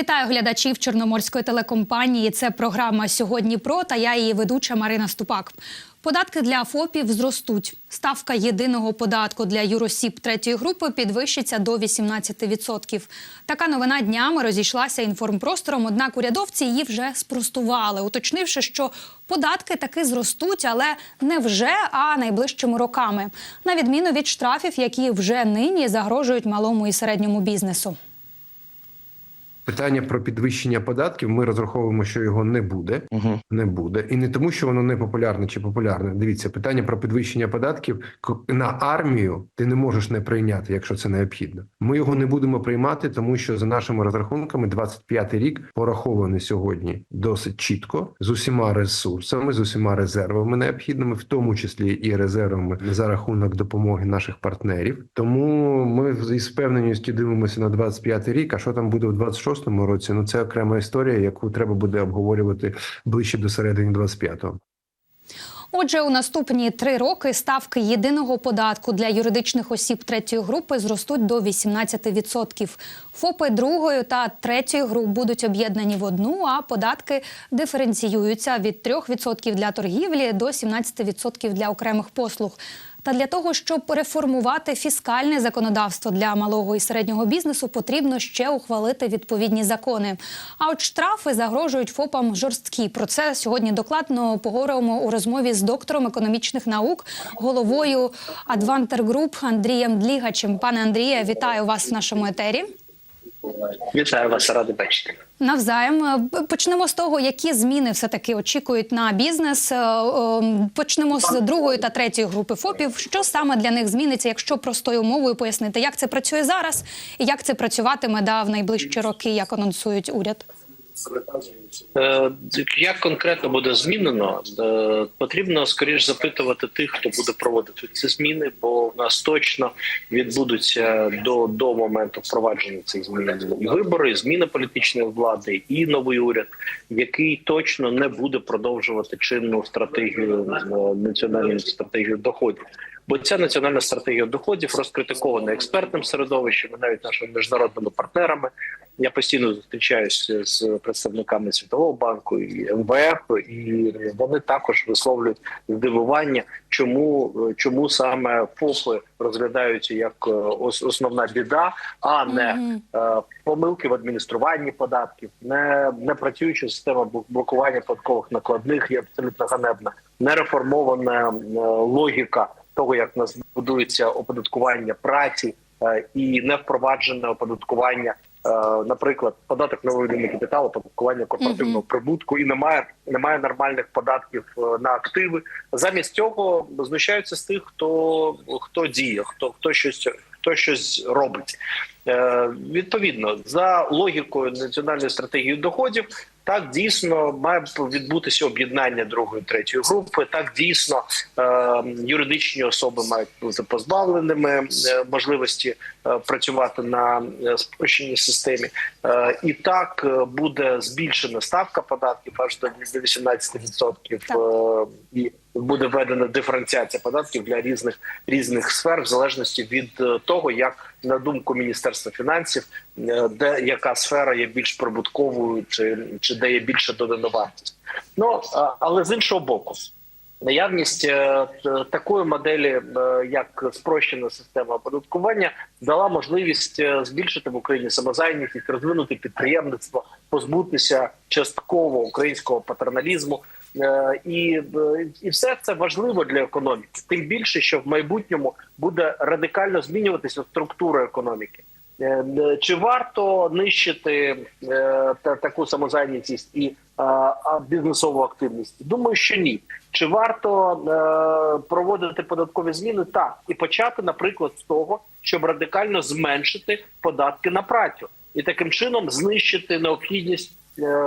Вітаю глядачів Чорноморської телекомпанії. Це програма сьогодні про та я її ведуча Марина Ступак. Податки для ФОПів зростуть. Ставка єдиного податку для юросіб третьої групи підвищиться до 18%. Така новина днями розійшлася інформпростором. Однак урядовці її вже спростували, уточнивши, що податки таки зростуть, але не вже, а найближчими роками, на відміну від штрафів, які вже нині загрожують малому і середньому бізнесу. Питання про підвищення податків. Ми розраховуємо, що його не буде. Угу. Не буде, і не тому, що воно не популярне чи популярне. Дивіться, питання про підвищення податків на армію ти не можеш не прийняти, якщо це необхідно. Ми його не будемо приймати, тому що за нашими розрахунками 25-й рік порахований сьогодні досить чітко з усіма ресурсами, з усіма резервами необхідними, в тому числі і резервами за рахунок допомоги наших партнерів. Тому ми із впевненістю дивимося на 25-й рік. А що там буде в 26-му році? Ну це окрема історія, яку треба буде обговорювати ближче до середини 25-го. Отже, у наступні три роки ставки єдиного податку для юридичних осіб третьої групи зростуть до 18%. ФОПи другої та третьої груп будуть об'єднані в одну, а податки диференціюються від 3% для торгівлі до 17% для окремих послуг. Та для того, щоб реформувати фіскальне законодавство для малого і середнього бізнесу, потрібно ще ухвалити відповідні закони. А от штрафи загрожують ФОПам жорсткі. Про це сьогодні докладно поговоримо у розмові з доктором економічних наук, головою Advanter Group Андрієм Длігачем. Пане Андріє, вітаю вас в нашому етері. Вітаю вас, радий бачити. Навзаєм Е, почнемо з того, які зміни все таки очікують на бізнес. Е, Почнемо з другої та третьої групи ФОПів. Що саме для них зміниться, якщо простою мовою пояснити, як це працює зараз і як це працюватиме да, в найближчі роки, як анонсують уряд? Е, Як конкретно буде змінено, Е, потрібно скоріш запитувати тих, хто буде проводити ці зміни, бо в нас точно відбудуться до, до моменту впровадження цих змін і вибори, і зміна політичної влади, і новий уряд, який точно не буде продовжувати чинну стратегію е, національну стратегію доходів. Бо ця національна стратегія доходів розкритикована експертним середовищем, навіть нашими міжнародними партнерами. Я постійно зустрічаюся з представниками Світового банку і МВФ, і вони також висловлюють здивування, чому чому саме ФОПи розглядаються як е, основна біда, а не е, помилки в адмініструванні податків, не, не працююча система блокування податкових накладних є абсолютно ганебна, не реформована е, логіка того, як нас будується оподаткування праці е, і не впроваджене оподаткування. Е, Наприклад, податок на виведений капітал, оподаткування корпоративного Мгм. прибутку, і немає немає нормальних податків е, на активи. Замість цього знущаються з тих, хто хто діє, хто хто щось хто щось робить. Е, відповідно, за логікою національної стратегії доходів, так дійсно має відбутися об'єднання другої третьої групи. Так дійсно е, юридичні особи мають бути позбавленими е, можливості е, працювати на спрощеній системі. І так буде збільшена ставка податків аж до 18%. Е, і буде введена диференціація податків для різних різних сфер, в залежності від е, того, як на думку Міністерства фінансів, е, де яка сфера є більш прибутковою, чи чи де є більша додана вартість. Ну але з іншого боку. Наявність е, такої моделі, як спрощена система оподаткування, дала можливість збільшити в Україні самозайнятість, розвинути підприємництво, позбутися частково українського патерналізму. Е, І, і все це важливо для економіки. Тим більше, що в майбутньому буде радикально змінюватися структура економіки. Е, е, Чи варто нищити таку самозайнятість і бізнесову активність? Думаю, що ні. Чи варто проводити податкові зміни? Так, і почати, наприклад, з того, щоб радикально зменшити податки на працю, і таким чином знищити необхідність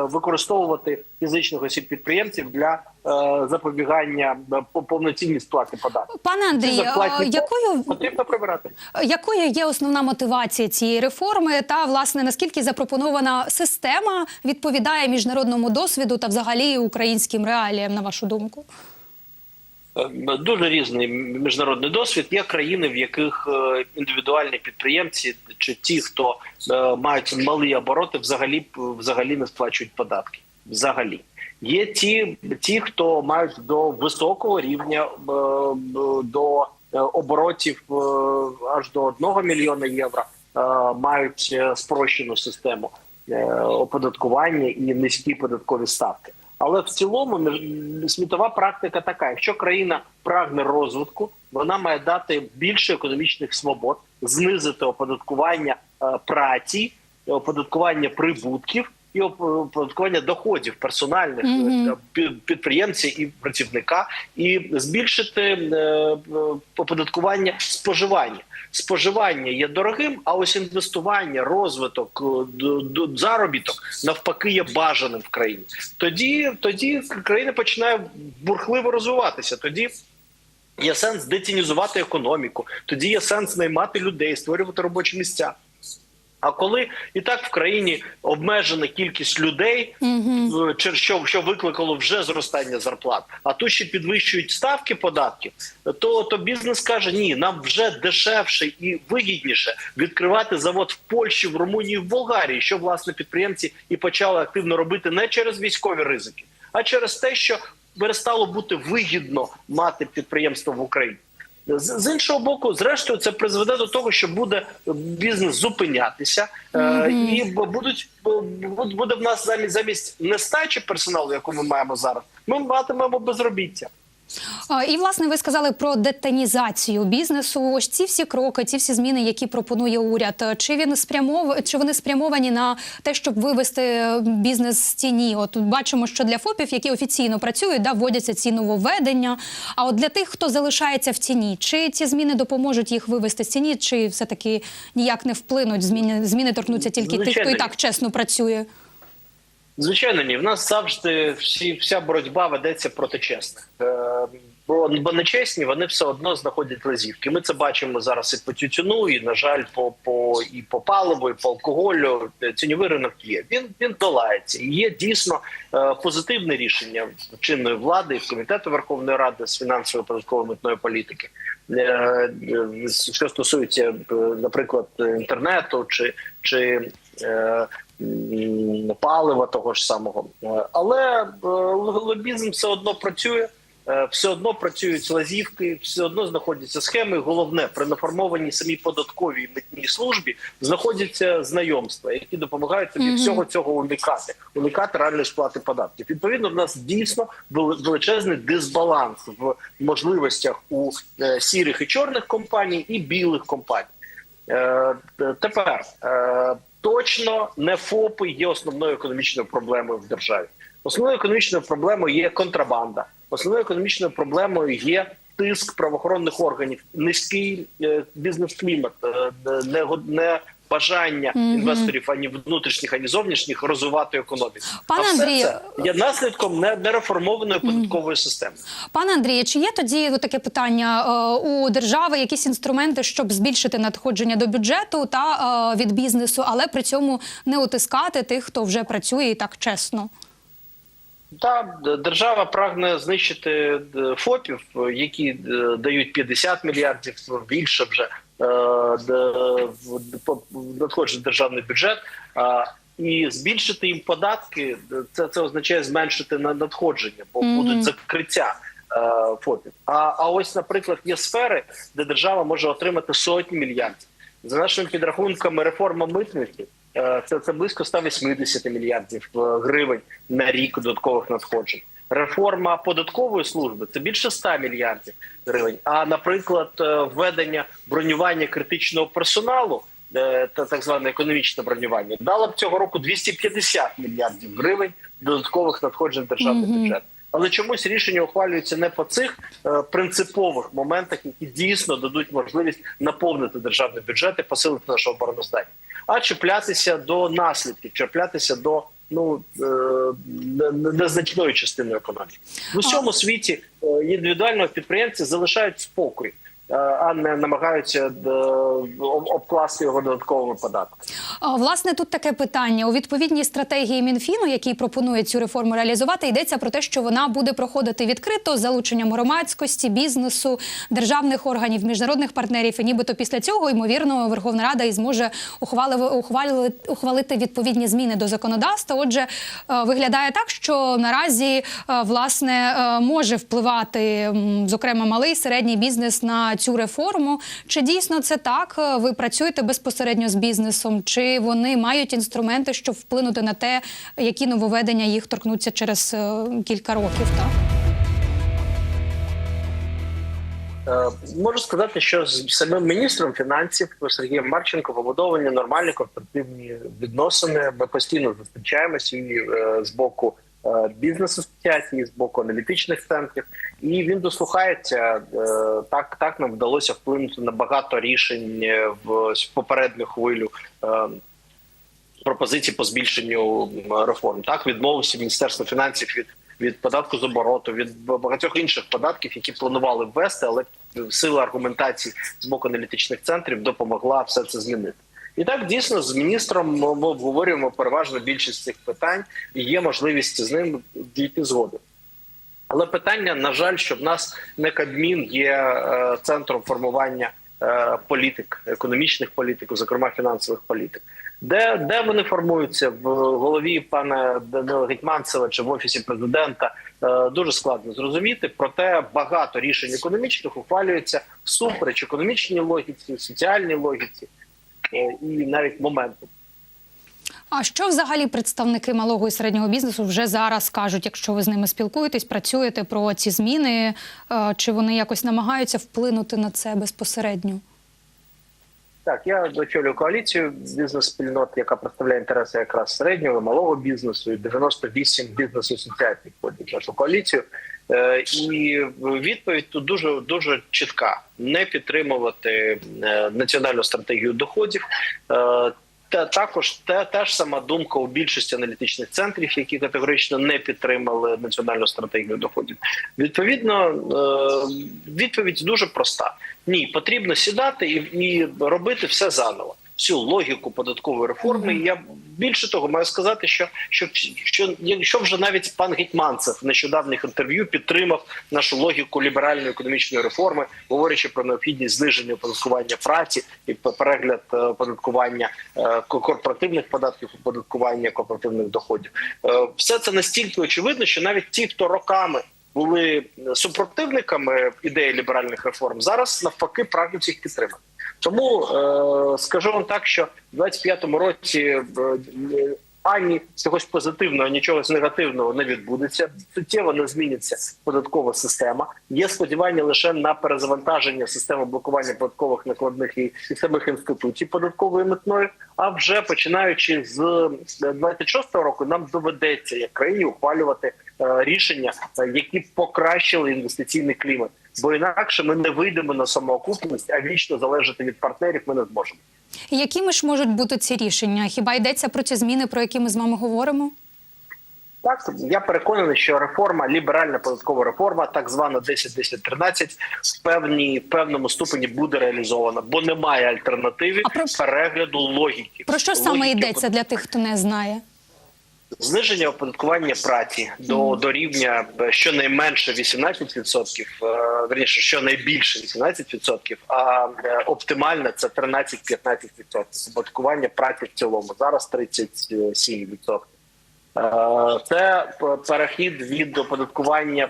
використовувати фізичних осіб підприємців для е, запобігання е, по- повноцінній сплати податків. Пане Андрію, е, якою Потрібно прибирати. Якою є основна мотивація цієї реформи? Та власне наскільки запропонована система відповідає міжнародному досвіду та взагалі українським реаліям, на вашу думку? Е, Дуже різний міжнародний досвід. Є країни, в яких е, індивідуальні підприємці чи ті, хто е, мають малі обороти, взагалі взагалі не сплачують податки. Взагалі є ті, ті, хто мають до високого рівня до оборотів аж до 1 мільйона євро, мають спрощену систему оподаткування і низькі податкові ставки. Але в цілому світова практика така: якщо країна прагне розвитку, вона має дати більше економічних свобод, знизити оподаткування е, праці, оподаткування прибутків і оподаткування доходів персональних е, пі- підприємця і працівника, і збільшити е, е, оподаткування споживання. Споживання є дорогим, а ось інвестування, розвиток, е, заробіток навпаки є бажаним в країні. Тоді, тоді країна починає бурхливо розвиватися. Тоді є сенс детінізувати економіку, тоді є сенс наймати людей, створювати робочі місця. А коли і так в країні обмежена кількість людей, е, чи- що, що викликало вже зростання зарплат, а тут ще підвищують ставки податків, то, то бізнес каже: ні, нам вже дешевше і вигідніше відкривати завод в Польщі, в Румунії, в Болгарії, що власне підприємці і почали активно робити не через військові ризики, а через те, що перестало бути вигідно мати підприємство в Україні. З, іншого боку, зрештою, це призведе до того, що буде бізнес зупинятися, е, і б- будуть буде в нас замість замість нестачі персоналу, яку ми маємо зараз. Ми матимемо безробіття. І власне ви сказали про детанізацію бізнесу. Ось ці всі кроки, ці всі зміни, які пропонує уряд. Чи він спрямов... чи вони спрямовані на те, щоб вивести е, бізнес з тіні? От бачимо, що для ФОПів, які офіційно працюють, да, вводяться ці нововведення. А от для тих, хто залишається в тіні, чи ці зміни допоможуть їх вивести з тіні, чи все таки ніяк не вплинуть? Зміни зміни торкнуться тільки тих, хто і так чесно працює. Звичайно, ні. В нас завжди всі вся боротьба ведеться проти чесних. Е, бо, бо нечесні вони все одно знаходять лазівки. Ми це бачимо зараз і по тютюну, і на жаль, по, по і по паливу, і по алкоголю. Е, Тіньовий ринок є. Він він долається. І є дійсно е, позитивне рішення чинної влади і комітету Верховної Ради з фінансової податкової митної політики. Е, е, Що стосується, е, наприклад, інтернету чи чи е, палива того ж самого. Але е, лобізм все одно працює, е, все одно працюють лазівки, все одно знаходяться схеми. Головне, при наформованій самій податковій митній службі знаходяться знайомства, які допомагають тобі Мгм. всього цього уникати, уникати реальної сплати податків. Відповідно, в нас дійсно вел- величезний дисбаланс в можливостях у е, сірих і чорних компаній і білих компаній. Е, Тепер е, точно не ФОПи є основною економічною проблемою в державі. Основною економічною проблемою є контрабанда. Основною економічною проблемою є тиск правоохоронних органів, низький е, бізнес-клімат, е, не, не бажання Мгм. інвесторів ані внутрішніх, ані зовнішніх розвивати економіку. Пане а все Андрію, це є наслідком не- нереформованої податкової системи. Пане Андріє, чи є тоді таке питання е, у держави якісь інструменти, щоб збільшити надходження до бюджету та е, від бізнесу, але при цьому не утискати тих, хто вже працює і так чесно? Та держава прагне знищити ФОПів, які е, дають 50 мільярдів більше вже надходжень в державний бюджет. І збільшити їм податки це, це означає зменшити надходження, бо Мгм. будуть закриття е, ФОПів. А, а ось, наприклад, є сфери, де держава може отримати сотні мільярдів. За нашими підрахунками, реформа митниці е, це, це близько 180 мільярдів е, гривень на рік додаткових надходжень. Реформа податкової служби це більше 100 мільярдів гривень. А наприклад, е, введення бронювання критичного персоналу, е, та так зване економічне бронювання, дало б цього року 250 мільярдів гривень додаткових надходжень в державний Мгм. бюджет. Але чомусь рішення ухвалюються не по цих е, принципових моментах, які дійсно дадуть можливість наповнити державний бюджет і посилити нашу обороноздатність, а чіплятися до наслідків, чіплятися до ну незначною не- не- незначної економіки. В усьому світі е, індивідуального підприємці залишають спокій. Е, а не намагаються е, обкласти його додатковими податками. Власне, тут таке питання у відповідній стратегії Мінфіну, який пропонує цю реформу реалізувати, йдеться про те, що вона буде проходити відкрито з залученням громадськості, бізнесу, державних органів, міжнародних партнерів. І нібито після цього ймовірно Верховна Рада і зможе ухвалити, ухвалити, відповідні зміни до законодавства. Отже, е, виглядає так, що наразі власне може впливати, зокрема, малий середній бізнес на цю реформу. Чи дійсно це так? Е, Ви працюєте безпосередньо з бізнесом? Чи вони мають інструменти, щоб вплинути на те, які нововведення їх торкнуться через е, кілька років? Так? Е, Можу сказати, що з самим міністром фінансів Сергієм Марченко побудовані нормальні конструктивні відносини. Ми постійно зустрічаємося і з боку е, бізнес-асоціації, з боку аналітичних центрів, і він дослухається. Е, Так, так нам вдалося вплинути на багато рішень е, в попередню хвилю. Пропозицій по збільшенню реформ так відмовився міністерство фінансів від від податку з обороту, від багатьох інших податків, які планували ввести, але сила аргументації з боку аналітичних центрів допомогла все це змінити. І так дійсно з міністром ми обговорюємо переважно більшість цих питань, і є можливість з ним дійти згоди. Але питання, на жаль, що в нас не Кабмін є е, центром формування е, політик, економічних політик, зокрема фінансових політик. Де, де вони формуються в голові пана Данила Гетьманцева чи в офісі президента? Е, дуже складно зрозуміти. Проте багато рішень економічних ухвалюється всупереч економічній логіці, соціальній логіці і навіть моменту. А що взагалі представники малого і середнього бізнесу вже зараз кажуть, якщо ви з ними спілкуєтесь, працюєте про ці зміни? е, Чи вони якось намагаються вплинути на це безпосередньо? Так, я очолюю коаліцію бізнес-спільнот, яка представляє інтереси якраз середнього і малого бізнесу, і 98 бізнес-асоціацій входять в нашу коаліцію. Е, і відповідь тут дуже дуже чітка: не підтримувати е, національну стратегію доходів. Е, та також те, та ж сама думка у більшості аналітичних центрів, які категорично не підтримали національну стратегію доходів. Відповідно, відповідь дуже проста: ні, потрібно сідати і, і робити все заново. Всю логіку податкової реформи. І Я більше того маю сказати, що що, що якщо вже навіть пан Гетьманцев в нещодавніх інтерв'ю підтримав нашу логіку ліберальної економічної реформи, говорячи про необхідність зниження оподаткування праці і перегляд е, оподаткування е, корпоративних податків, оподаткування корпоративних доходів, Е, все це настільки очевидно, що навіть ті, хто роками були супротивниками ідеї ліберальних реформ, зараз навпаки прагнуть їх підтримати. Тому е, скажу вам так, що в 25-му році е, ані чогось позитивного, ні чогось негативного не відбудеться. Суттєво не зміниться податкова система. Є сподівання лише на перезавантаження системи блокування податкових накладних і, самих інституцій податкової митної. А вже починаючи з 26-го року, нам доведеться як країні ухвалювати е, рішення, е, які покращили інвестиційний клімат. Бо інакше ми не вийдемо на самоокупність, а вічно залежати від партнерів ми не зможемо. Якими ж можуть бути ці рішення? Хіба йдеться про ці зміни, про які ми з вами говоримо? Так, я переконаний, що реформа, ліберальна податкова реформа, так звана 10-10-13, в певній певному ступені буде реалізована, бо немає альтернативи А про- перегляду логіки. Про що саме йдеться для тих, хто не знає? Зниження оподаткування праці до, до рівня е, щонайменше 18%, е, верніше, щонайбільше 18%, а е, оптимальне це 13-15% оподаткування праці в цілому. Зараз 37%. Е, Це перехід від оподаткування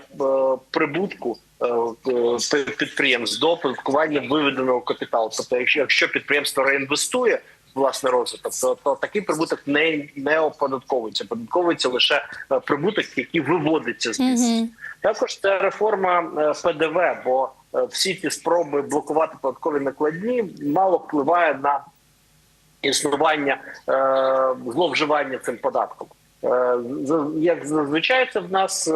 прибутку підприємств до оподаткування виведеного капіталу. Тобто, якщо підприємство реінвестує в власний розвиток, то, то такий прибуток не, не оподатковується. Оподатковується лише е, прибуток, який виводиться з бізнесу. Угу. Також це реформа е, ПДВ, бо е, всі ті спроби блокувати податкові накладні мало впливає на існування е, зловживання цим податком. Е, Як зазвичай це в нас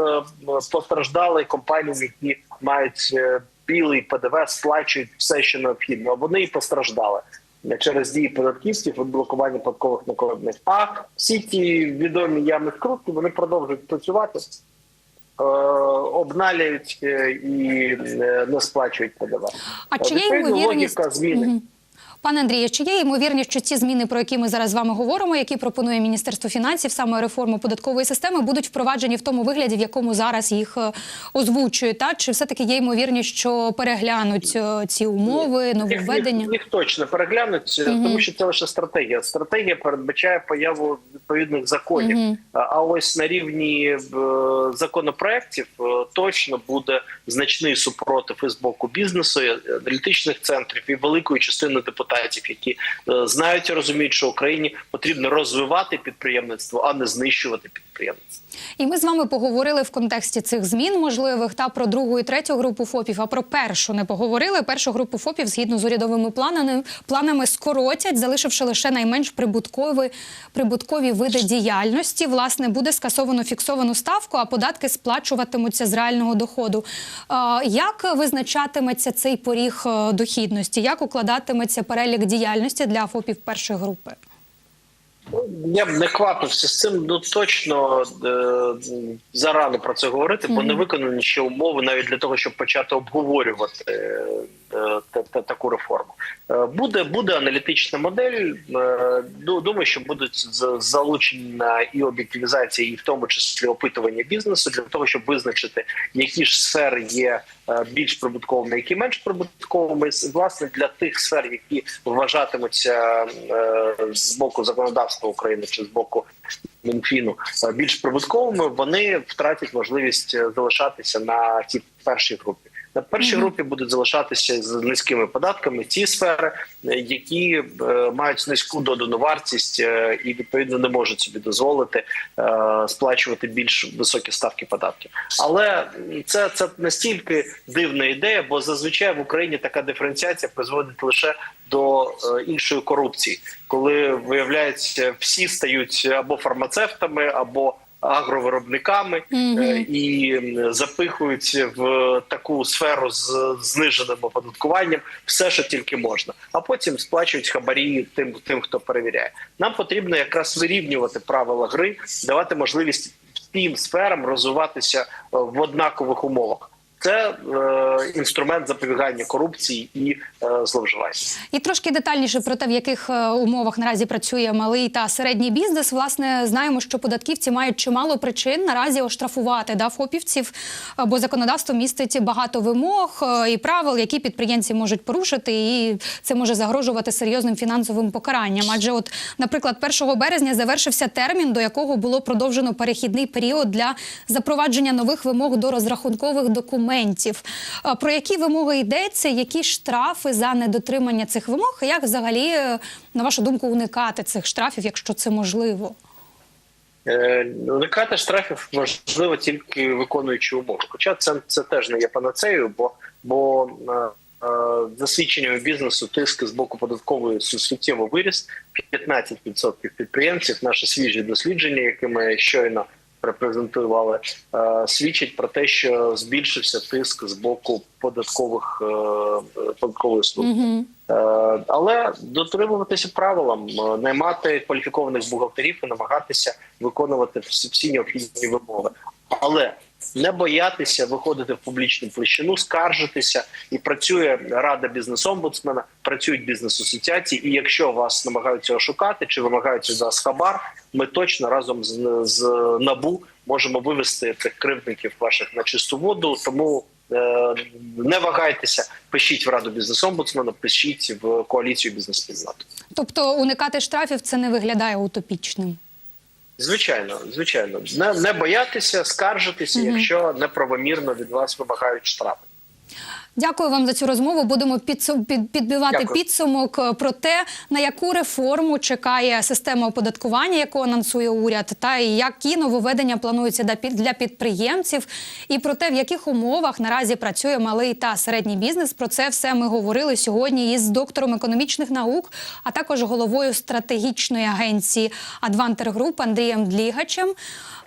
постраждали компанії, які мають білий ПДВ, сплачують все, що необхідно. Вони і постраждали через дії податківців від блокування податкових накладних. А всі ті відомі ями скрутки вони продовжують працювати. обналюють обналяють е, і е, не сплачують ПДВ. А чи є ймовірність логіка зміни? Пане Андрію, чи є ймовірність, що ці зміни, про які ми зараз з вами говоримо, які пропонує Міністерство фінансів, саме реформу податкової системи, будуть впроваджені в тому вигляді, в якому зараз їх е, озвучують? Та чи все таки є ймовірність, що переглянуть е, ці умови, нововведення? їх, їх точно переглянуть, е, тому що це лише стратегія. Стратегія передбачає появу відповідних законів. Мгм. А- ось на рівні законопроєктів точно буде значний супротив і з боку бізнесу, аналітичних центрів і великої частини депутатів, які е, знають і розуміють, що Україні потрібно розвивати підприємництво, а не знищувати підприємництво. І ми з вами поговорили в контексті цих змін можливих та про другу і третю групу ФОПів. А про першу не поговорили. Першу групу ФОПів, згідно з урядовими планами, планами скоротять, залишивши лише найменш прибуткові прибуткові види діяльності. Власне, буде скасовано фіксовану ставку, а податки сплачуватимуться з реального доходу. Як визначатиметься цей поріг е, дохідності? Як укладатиметься перелік діяльності для ФОПів першої групи? Я б не квапився з цим. Ну точно е, зарано про це говорити, бо не виконані ще умови навіть для того, щоб почати обговорювати е, таку реформу. Е, буде буде аналітична модель. Е, думаю, що будуть з- залучена і об'єктивізація, і в тому числі опитування бізнесу для того, щоб визначити, які ж сфери є е, більш прибутковими, які менш прибутковими. Власне для тих сфер, які вважатимуться е, з боку законодавства України чи з боку Мінфіну е, більш прибутковими, вони втратять можливість е, залишатися на тій першій групі. На першій групі будуть залишатися з низькими податками ті сфери, е, які е, мають низьку додану вартість е, і відповідно не можуть собі дозволити сплачувати більш високі ставки податків. Але це, це настільки дивна ідея, бо зазвичай в Україні така диференціація призводить лише до іншої корупції, коли виявляється, всі стають або фармацевтами, або агровиробниками е, і запихують в таку сферу з зниженим оподаткуванням все, що тільки можна, а потім сплачують хабарі тим, тим, хто перевіряє. Нам потрібно якраз вирівнювати правила гри, давати можливість тим сферам розвиватися е, в однакових умовах. Це е, інструмент запобігання корупції і е, зловживань. І трошки детальніше про те, в яких е, умовах наразі працює малий та середній бізнес. Власне, знаємо, що податківці мають чимало причин наразі оштрафувати да, фопівців, е, бо законодавство містить багато вимог е, і правил, які підприємці можуть порушити, і це може загрожувати серйозним фінансовим покаранням. Адже, от, наприклад, 1 березня завершився термін, до якого було продовжено перехідний період для запровадження нових вимог до розрахункових документів. Е, Про які вимоги йдеться, які штрафи за недотримання цих вимог? Як взагалі, е, на вашу думку, уникати цих штрафів, якщо це можливо? Е, Уникати штрафів можливо тільки виконуючи умови. Хоча це, це теж не є панацеєю, бо, бо за свідченнями бізнесу тиск з боку податкової су- суттєво виріс. 15% підприємців, наше свіжі дослідження, яке ми щойно репрезентували, е, свідчить про те, що збільшився тиск з боку податкових е, податкової служби. Mm -hmm. Але дотримуватися правилам, наймати кваліфікованих бухгалтерів і намагатися виконувати всі необхідні вимоги. Але не боятися виходити в публічну площину, скаржитися, і працює рада бізнес-омбудсмена, працюють бізнес-асоціації. І якщо вас намагаються ошукати чи вимагають від вас хабар, ми точно разом з, з набу можемо вивести цих кривдників ваших на чисту воду. Тому Е, Не вагайтеся, пишіть в раду бізнес-омбудсмена, пишіть в коаліцію бізнес-спільнот. Тобто уникати штрафів це не виглядає утопічним. Звичайно, звичайно, не, не боятися, скаржитися, якщо неправомірно від вас вимагають штрафи. Дякую вам за цю розмову. Будемо підбивати Дякую. підсумок е, про те, на яку реформу чекає система оподаткування, яку анонсує уряд, та які нововведення плануються для підприємців, і про те, в яких умовах наразі працює малий та середній бізнес. Про це все ми говорили сьогодні із доктором економічних наук, а також головою стратегічної агенції Адвантер Груп Андрієм Длігачем.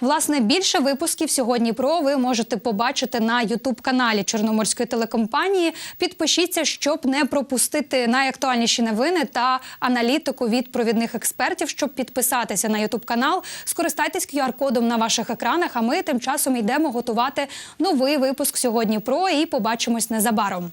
Власне, більше випусків сьогодні про ви можете побачити на Ютуб каналі Чорноморської телекомпанії. Компанії. Підпишіться, щоб не пропустити найактуальніші новини та аналітику від провідних експертів. Щоб підписатися на Ютуб канал, скористайтесь QR-кодом на ваших екранах. А ми тим часом йдемо готувати новий випуск сьогодні. Про і побачимось незабаром.